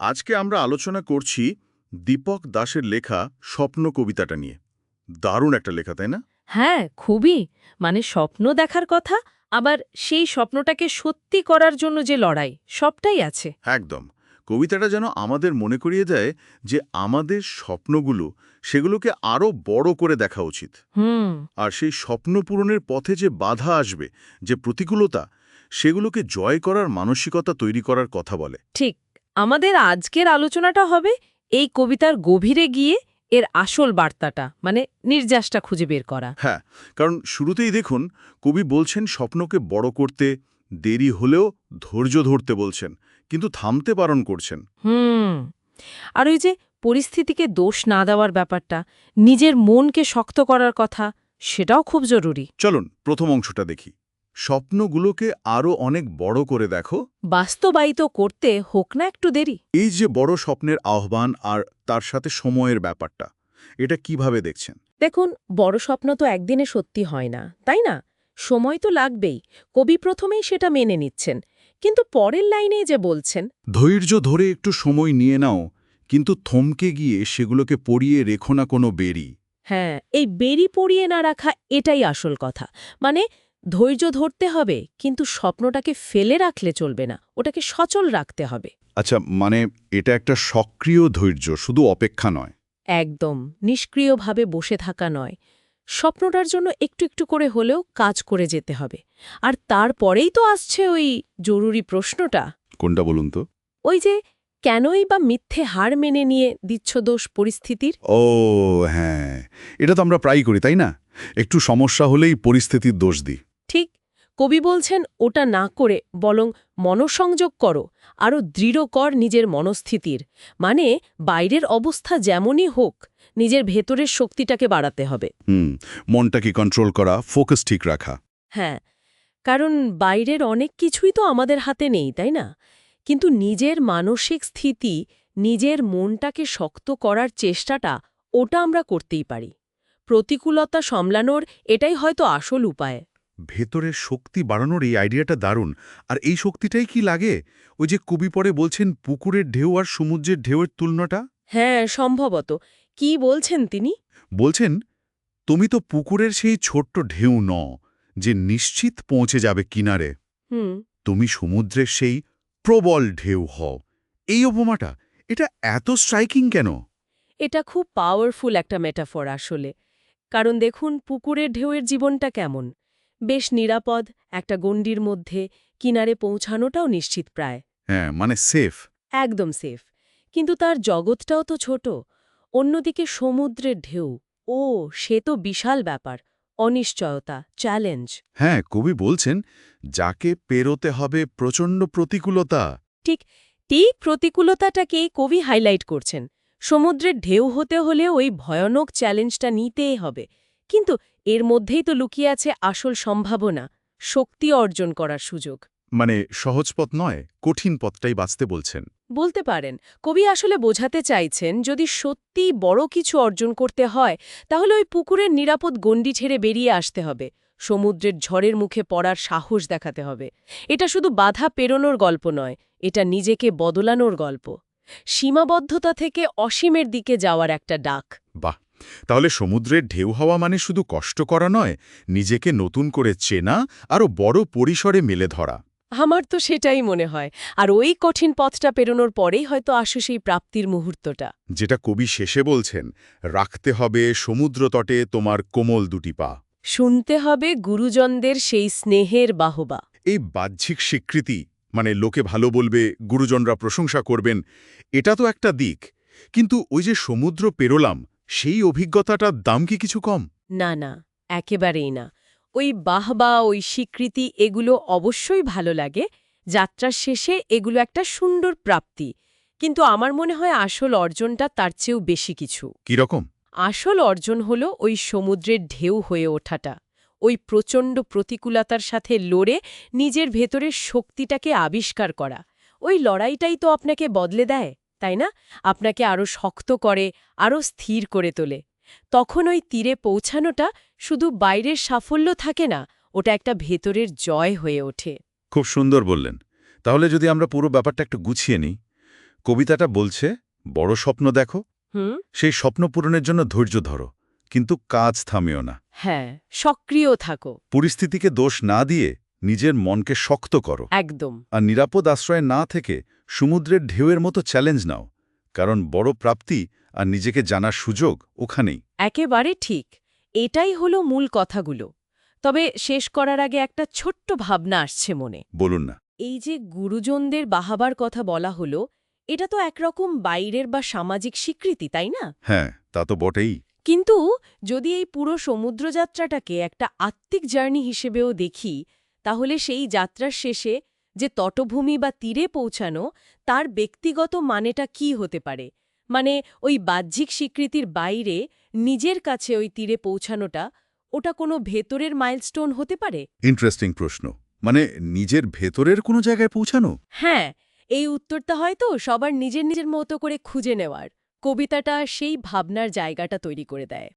আজকে আমরা আলোচনা করছি দীপক দাশের লেখা স্বপ্ন কবিতাটা নিয়ে। দারুণ একটা লেখা তাই না? হ্যাঁ খুবই। মানে স্বপ্ন দেখার কথা আবার সেই স্বপ্নটাকে সত্যি করার জন্য যে লড়াই সবটাই আছে। একদম। কবিতাটা যেন আমাদের মনে করিয়ে দেয় যে আমাদের স্বপ্নগুলো সেগুলোকে আরও বড় করে দেখা উচিত। হুম। আর সেই স্বপ্ন পূরণের পথে যে বাধা আসবে যে প্রতিকূলতা সেগুলোকে জয় করার মানসিকতা তৈরি করার কথা বলে। ঠিক। আমাদের আজকের আলোচনাটা হবে এই কবিতার গভীরে গিয়ে এর আসল বার্তাটা মানে নির্যাসটা খুঁজে বের করা। হ্যাঁ কারণ শুরুতেই দেখুন কবি বলছেন স্বপ্নকে বড় করতে দেরি হলেও ধৈর্য ধরতে বলছেন কিন্তু থামতে বারণ করছেন। হুম আর ওই যে পরিস্থিতিকে দোষ না দেওয়ার ব্যাপারটা নিজের মনকে শক্ত করার কথা সেটাও খুব জরুরি। চলুন প্রথম অংশটা দেখি। স্বপ্নগুলোকে আরও অনেক বড় করে দেখো। বাস্তবায়িত করতে হোক না একটু দেরি। এই যে বড় স্বপ্নের আহ্বান আর তার সাথে সময়ের ব্যাপারটা এটা কীভাবে দেখছেন? দেখুন বড় স্বপ্ন তো একদিনে সত্যি হয় না তাই না? সময় তো লাগবেই কবি প্রথমেই সেটা মেনে নিচ্ছেন। কিন্তু পরের লাইনে যে বলছেন ধৈর্য ধরে একটু সময় নিয়ে নাও কিন্তু থমকে গিয়ে সেগুলোকে পড়িয়ে রেখো না কোনো বেরি হ্যাঁ এই বেরি পড়িয়ে না রাখা এটাই আসল কথা। মানে ধৈর্য ধরতে হবে কিন্তু স্বপ্নটাকে ফেলে রাখলে চলবে না ওটাকে সচল রাখতে হবে। আচ্ছা মানে এটা একটা সক্রিয় ধৈর্য শুধু অপেক্ষা নয়? একদম নিষ্ক্রিয়ভাবে বসে থাকা নয়। স্বপ্নটার জন্য একটু একটু করে হলেও কাজ করে যেতে হবে। আর তারপরেই তো আসছে ওই জরুরি প্রশ্নটা। কোনটা বলুন তো? ওই যে কেনই বা মিথ্যে হার মেনে নিয়ে দিচ্ছ দোষ পরিস্থিতির? ও হ্যাঁ এটা তো আমরা প্রায়ই করি তাই না? একটু সমস্যা হলেই পরিস্থিতির দোষ দিই। ঠিক কবি বলছেন ওটা না করে বরং মনসংযোগ করো আরও দৃঢ় কর নিজের মনস্থিতির। মানে বাইরের অবস্থা যেমনই হোক নিজের ভেতরের শক্তিটাকে বাড়াতে হবে। হুম মনটাকে কন্ট্রোল করা ফোকাস ঠিক রাখা। হ্যাঁ কারণ বাইরের অনেক কিছুই তো আমাদের হাতে নেই তাই না? কিন্তু নিজের মানসিক স্থিতি নিজের মনটাকে শক্ত করার চেষ্টাটা ওটা আমরা করতেই পারি। প্রতিকূলতা সামলানোর এটাই হয়তো আসল উপায়। ভেতরের শক্তি বাড়ানোর এই আইডিয়াটা দারুণ। আর এই শক্তিটাই কি লাগে? ওই যে কবি পরে বলছেন পুকুরের ঢেউ আর সমুদ্রের ঢেউয়ের তুলনাটা? হ্যাঁ সম্ভবত। কি বলছেন তিনি? বলছেন তুমি তো পুকুরের সেই ছোট্ট ঢেউ ন যে নিশ্চিত পৌঁছে যাবে কিনারে। হুম। তুমি সমুদ্রের সেই প্রবল ঢেউ হও। এই উপমাটা এটা এত স্ট্রাইকিং কেন? এটা খুব পাওয়ারফুল একটা মেটাফর আসলে। কারণ দেখুন পুকুরের ঢেউয়ের জীবনটা কেমন? বেশ নিরাপদ একটা গণ্ডির মধ্যে কিনারে পৌঁছানোটাও নিশ্চিত প্রায়। হ্যাঁ মানে সেফ একদম সেফ কিন্তু তার জগৎটাও তো ছোট। অন্যদিকে সমুদ্রের ঢেউ। ও সে তো বিশাল ব্যাপার। অনিশ্চয়তা চ্যালেঞ্জ হ্যাঁ কবি বলছেন যাকে পেরোতে হবে প্রচণ্ড প্রতিকূলতা। ঠিক ঠিক প্রতিকূলতাটাকেই কবি হাইলাইট করছেন। সমুদ্রের ঢেউ হতে হলে ওই ভয়ানক চ্যালেঞ্জটা নিতেই হবে। কিন্তু এর মধ্যেই তো লুকিয়ে আছে আসল সম্ভাবনা শক্তি অর্জন করার সুযোগ। মানে সহজ পথ নয় কঠিন পথটাই বাঁচতে বলছেন। বলতে পারেন কবি আসলে বোঝাতে চাইছেন যদি সত্যি বড় কিছু অর্জন করতে হয় তাহলে ওই পুকুরের নিরাপদ গণ্ডি ছেড়ে বেরিয়ে আসতে হবে সমুদ্রের ঝড়ের মুখে পড়ার সাহস দেখাতে হবে। এটা শুধু বাধা পেরোনোর গল্প নয় এটা নিজেকে বদলানোর গল্প। সীমাবদ্ধতা থেকে অসীমের দিকে যাওয়ার একটা ডাক। বাহ! তাহলে সমুদ্রের ঢেউ হওয়া মানে শুধু কষ্ট করা নয় নিজেকে নতুন করে চেনা আরও বড় পরিসরে মেলে ধরা। আমার তো সেটাই মনে হয় আর ওই কঠিন পথটা পেরোনোর পরেই হয়তো আসে সেই প্রাপ্তির মুহূর্তটা। যেটা কবি শেষে বলছেন রাখতে হবে সমুদ্রতটে তোমার কোমল দুটি পা। শুনতে হবে গুরুজনদের সেই স্নেহের বাহবা। এই বাহ্যিক স্বীকৃতি মানে লোকে ভালো বলবে গুরুজনরা প্রশংসা করবেন এটা তো একটা দিক। কিন্তু ওই যে সমুদ্র পেরোলাম সেই অভিজ্ঞতাটার দাম কি কিছু কম? না না একেবারেই না। ওই বাহবা ওই স্বীকৃতি এগুলো অবশ্যই ভালো লাগে। যাত্রার শেষে এগুলো একটা সুন্দর প্রাপ্তি। কিন্তু আমার মনে হয় আসল অর্জনটা তার চেয়েও বেশি কিছু। কীরকম আসল অর্জন হল ওই সমুদ্রের ঢেউ হয়ে ওঠাটা। ওই প্রচণ্ড প্রতিকূলতার সাথে লড়ে নিজের ভেতরের শক্তিটাকে আবিষ্কার করা। ওই লড়াইটাই তো আপনাকে বদলে দেয়। তাই না? আপনাকে আরও শক্ত করে আরও স্থির করে তোলে। তখন ওই তীরে পৌঁছানোটা শুধু বাইরের সাফল্য থাকে না ওটা একটা ভেতরের জয় হয়ে ওঠে। খুব সুন্দর বললেন। তাহলে যদি আমরা পুরো ব্যাপারটা একটু গুছিয়ে নিই কবিতাটা বলছে বড় স্বপ্ন দেখো হুম? সেই স্বপ্ন পূরণের জন্য ধৈর্য ধরো কিন্তু কাজ থামিও না। হ্যাঁ সক্রিয় থাকো। পরিস্থিতিকে দোষ না দিয়ে নিজের মনকে শক্ত করো। একদম। আর নিরাপদ আশ্রয় না থেকে সমুদ্রের ঢেউয়ের মতো চ্যালেঞ্জ নাও কারণ বড় প্রাপ্তি আর নিজেকে জানার সুযোগ ওখানেই। একেবারে ঠিক। এটাই হলো মূল কথাগুলো। তবে শেষ করার আগে একটা ছোট্ট ভাবনা আসছে মনে। বলুন না। এই যে গুরুজনদের বাহাবার কথা বলা হলো এটা তো একরকম বাইরের বা সামাজিক স্বীকৃতি তাই না? হ্যাঁ তা তো বটেই। কিন্তু যদি এই পুরো সমুদ্রযাত্রাটাকে একটা আত্মিক জার্নি হিসেবেও দেখি তাহলে সেই যাত্রার শেষে যে তটভূমি বা তীরে পৌঁছানো তার ব্যক্তিগত মানেটা কি হতে পারে? মানে ওই বাহ্যিক স্বীকৃতির বাইরে নিজের কাছে ওই তীরে পৌঁছানোটা ওটা কোনো ভেতরের মাইলস্টোন হতে পারে? ইন্টারেস্টিং প্রশ্ন। মানে নিজের ভেতরের কোনো জায়গায় পৌঁছানো? হ্যাঁ এই উত্তরটা হয়তো সবার নিজের নিজের মতো করে খুঁজে নেওয়ার। কবিতাটা সেই ভাবনার জায়গাটা তৈরি করে দেয়।